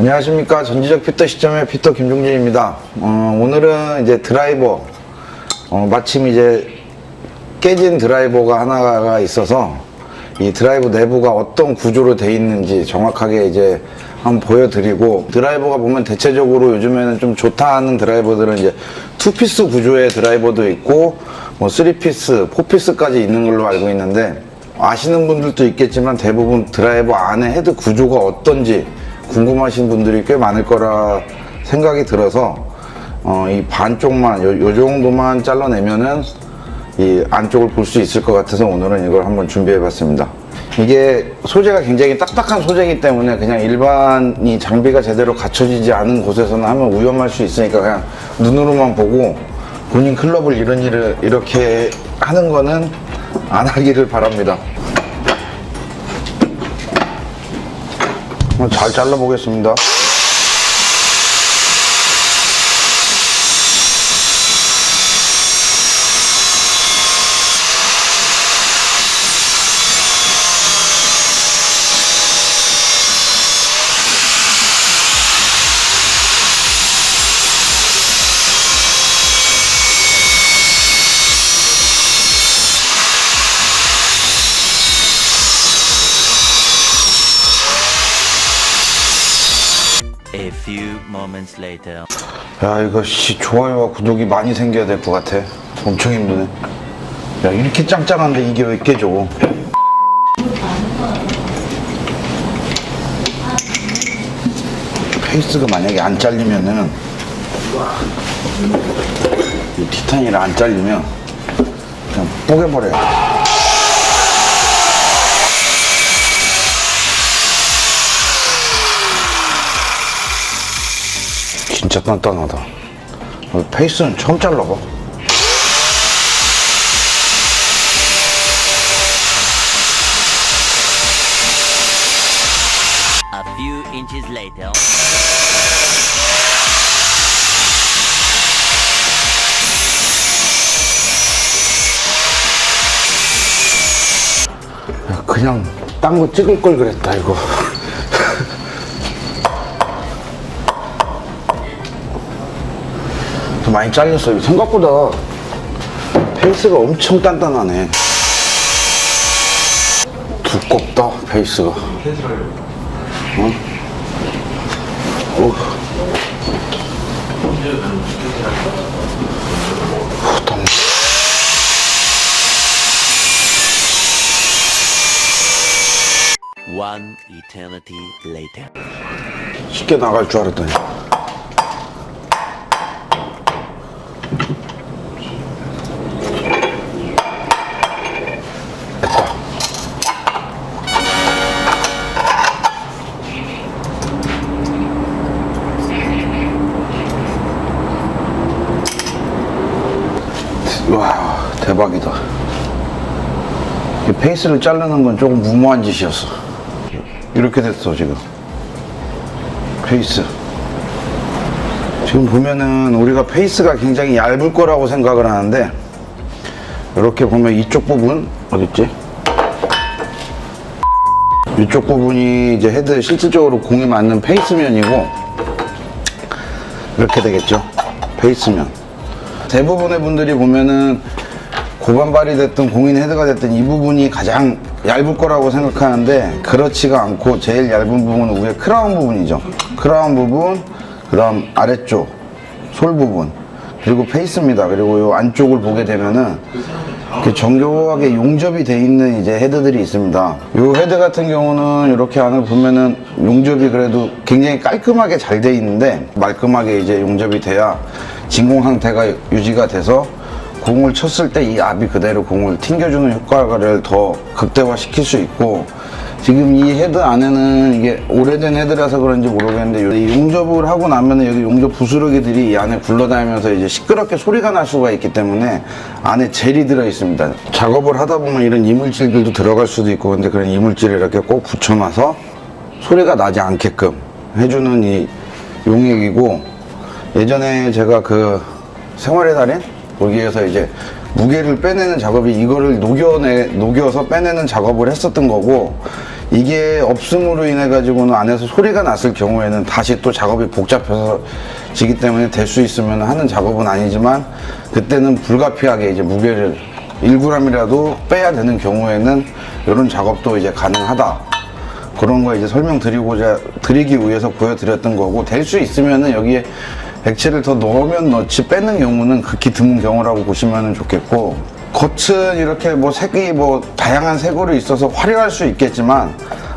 안녕하십니까 전지적 피터 시점의 피터 김종진입니다. 어, 오늘은 이제 드라이버 어, 마침 이제 깨진 드라이버가 하나가 있어서 이 드라이버 내부가 어떤 구조로 돼 있는지 정확하게 이제 한번 보여드리고 드라이버가 보면 대체적으로 요즘에는 좀 좋다 하는 드라이버들은 이제 투피스 구조의 드라이버도 있고 뭐 쓰리피스, 포피스까지 있는 걸로 알고 있는데 아시는 분들도 있겠지만 대부분 드라이버 안에 헤드 구조가 어떤지 궁금하신 분들이 꽤 많을 거라 생각이 들어서 어, 이 반쪽만 요, 요 정도만 잘라내면은 이 안쪽을 볼 수 있을 것 같아서 오늘은 이걸 한번 준비해 봤습니다. 이게 소재가 굉장히 딱딱한 소재이기 때문에 그냥 일반이 장비가 제대로 갖춰지지 않은 곳에서는 하면 위험할 수 있으니까 그냥 눈으로만 보고 본인 클럽을 이런 일을 이렇게 하는 거는 안 하기를 바랍니다. 한번 잘 잘라 보겠습니다. Few moments later. 야 이거 씨 좋아요와 구독이 많이 생겨야 될 것 같아. 엄청 힘드네. 야 이렇게 짱짱한데 이게 왜 깨져? 페이스가 만약에 안 잘리면은 이 티탄이라 안 잘리면 그냥 뽀개버려요 진짜 단단하다. 어, 페이스는 처음 잘라봐. A few inches later. 야, 그냥 딴 거 찍을 걸 그랬다 이거 많이 잘렸어 요 생각보다 페이스가 엄청 단단하네 두껍다 페이스가 어? 어. 후당. One eternity later. 쉽게 나갈 줄 알았더니 대박이다 이 페이스를 자르는 건 조금 무모한 짓이었어 이렇게 됐어 지금 페이스. 지금 보면은 우리가 페이스가 굉장히 얇을 거라고 생각을 하는데 이렇게 보면 이쪽 부분 어딨지? 이쪽 부분이 이제 헤드 실질적으로 공이 맞는 페이스면이고 이렇게 되겠죠. 페이스면. 대부분의 분들이 보면은 고반발이 됐든 공인 헤드가 됐든 이 부분이 가장 얇을 거라고 생각하는데 그렇지가 않고 제일 얇은 부분은 위에 크라운 부분이죠. 크라운 부분, 그 다음 아래쪽, 솔 부분, 그리고 페이스입니다. 그리고 이 안쪽을 보게 되면은 이렇게 정교하게 용접이 돼 있는 이제 헤드들이 있습니다. 이 헤드 같은 경우는 이렇게 안을 보면은 용접이 그래도 굉장히 깔끔하게 잘 돼 있는데 말끔하게 이제 용접이 돼야 진공 상태가 유지가 돼서 공을 쳤을 때 이 압이 그대로 공을 튕겨주는 효과를 더 극대화시킬 수 있고 지금 이 헤드 안에는 이게 오래된 헤드라서 그런지 모르겠는데 이 용접을 하고 나면은 여기 용접 부스러기들이 이 안에 굴러다니면서 이제 시끄럽게 소리가 날 수가 있기 때문에 안에 젤이 들어 있습니다. 작업을 하다 보면 이런 이물질들도 들어갈 수도 있고 근데 그런 이물질을 이렇게 꼭 붙여놔서 소리가 나지 않게끔 해주는 이 용액이고 예전에 제가 그 생활의 달인 거기에서 이제 무게를 빼내는 작업이 이거를 녹여내 녹여서 빼내는 작업을 했었던 거고 이게 없음으로 인해 가지고는 안에서 소리가 났을 경우에는 다시 또 작업이 복잡해서 지기 때문에 될 수 있으면 하는 작업은 아니지만 그때는 불가피하게 이제 무게를 1g이라도 빼야 되는 경우에는 이런 작업도 이제 가능하다. 그런 거 이제 설명드리고자 드리기 위해서 보여드렸던 거고 될 수 있으면은 여기에 액체를 더 넣으면 넣지 빼는 경우는 극히 드문 경우라고 보시면 좋겠고 겉은 이렇게 뭐 색이 뭐 다양한 색으로 있어서 화려할 수 있겠지만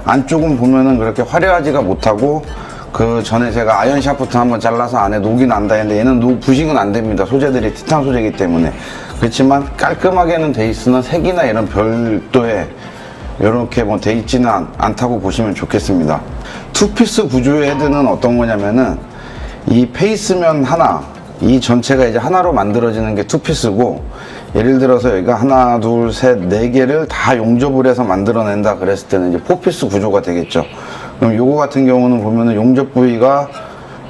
안쪽은 보면은 그렇게 화려하지가 못하고 그 전에 제가 아이언 샤프트 한번 잘라서 안에 녹이 난다 했는데 얘는 녹 부식은 안 됩니다 소재들이 티탄 소재이기 때문에 그렇지만 깔끔하게는 돼 있으나 색이나 이런 별도의 이렇게 뭐 돼 있지는 않, 않다고 보시면 좋겠습니다. 투피스 구조의 헤드는 어떤 거냐면은 이 페이스면 하나, 이 전체가 이제 하나로 만들어지는 게 투피스고 예를 들어서 여기가 하나, 둘, 셋, 네 개를 다 용접을 해서 만들어낸다 그랬을 때는 이제 포피스 구조가 되겠죠. 그럼 요거 같은 경우는 보면은 용접 부위가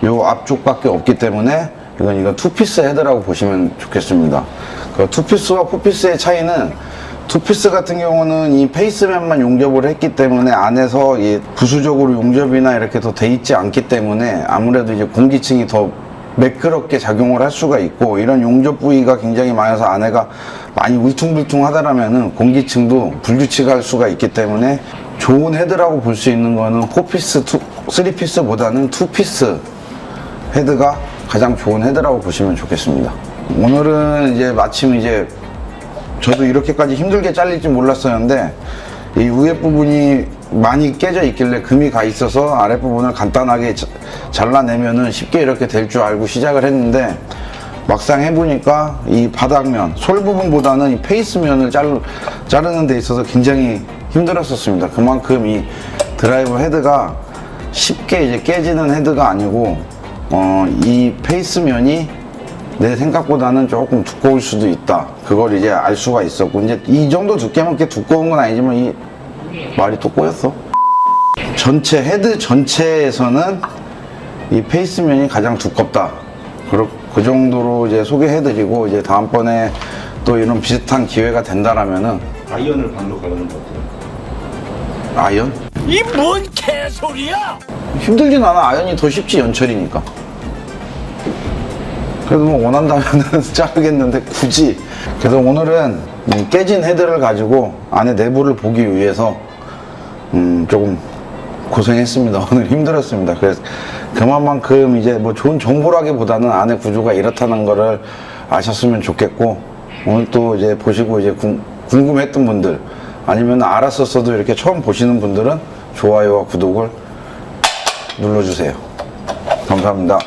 요 앞쪽밖에 없기 때문에 이건 이건 투피스 헤드라고 보시면 좋겠습니다. 그 투피스와 포피스의 차이는 투피스 같은 경우는 이 페이스면만 용접을 했기 때문에 안에서 이 부수적으로 용접이나 이렇게 더 돼 있지 않기 때문에 아무래도 이제 공기층이 더 매끄럽게 작용을 할 수가 있고 이런 용접 부위가 굉장히 많아서 안에가 많이 울퉁불퉁하다라면은 공기층도 불규칙할 수가 있기 때문에 좋은 헤드라고 볼 수 있는 거는 4피스, 3피스보다는 2피스 헤드가 가장 좋은 헤드라고 보시면 좋겠습니다. 오늘은 이제 마침 이제 저도 이렇게까지 힘들게 잘릴지 몰랐었는데 이 위에 부분이 많이 깨져 있길래 금이 가 있어서 아랫 부분을 간단하게 자- 잘라내면은 쉽게 이렇게 될 줄 알고 시작을 했는데 막상 해보니까 이 바닥면 솔 부분보다는 이 페이스면을 자르, 자르는 데 있어서 굉장히 힘들었었습니다. 그만큼 이 드라이버 헤드가 쉽게 이제 깨지는 헤드가 아니고 어, 이 페이스면이 내 생각보다는 조금 두꺼울 수도 있다. 그걸 이제 알 수가 있었고 이제 이 정도 두께면 그렇게 두꺼운 건 아니지만 이 말이 또 꼬였어. 전체 헤드 전체에서는 이 페이스면이 가장 두껍다. 그렇 그 정도로 이제 소개해드리고 이제 다음번에 또 이런 비슷한 기회가 된다라면은 아이언을 반로 가르는 것 같아요. 아이언? 이 뭔 개소리야! 힘들진 않아. 아이언이 더 쉽지 연철이니까. 그래도 뭐 원한다면 자르겠는데 굳이. 그래서 오늘은 이 깨진 헤드를 가지고 안에 내부를 보기 위해서 음 조금 고생했습니다. 오늘 힘들었습니다. 그래서 그만큼 이제 뭐 좋은 정보라기보다는 안에 구조가 이렇다는 거를 아셨으면 좋겠고 오늘 또 이제 보시고 이제 궁- 궁금했던 분들 아니면 알았었어도 이렇게 처음 보시는 분들은 좋아요와 구독을 눌러주세요. 감사합니다.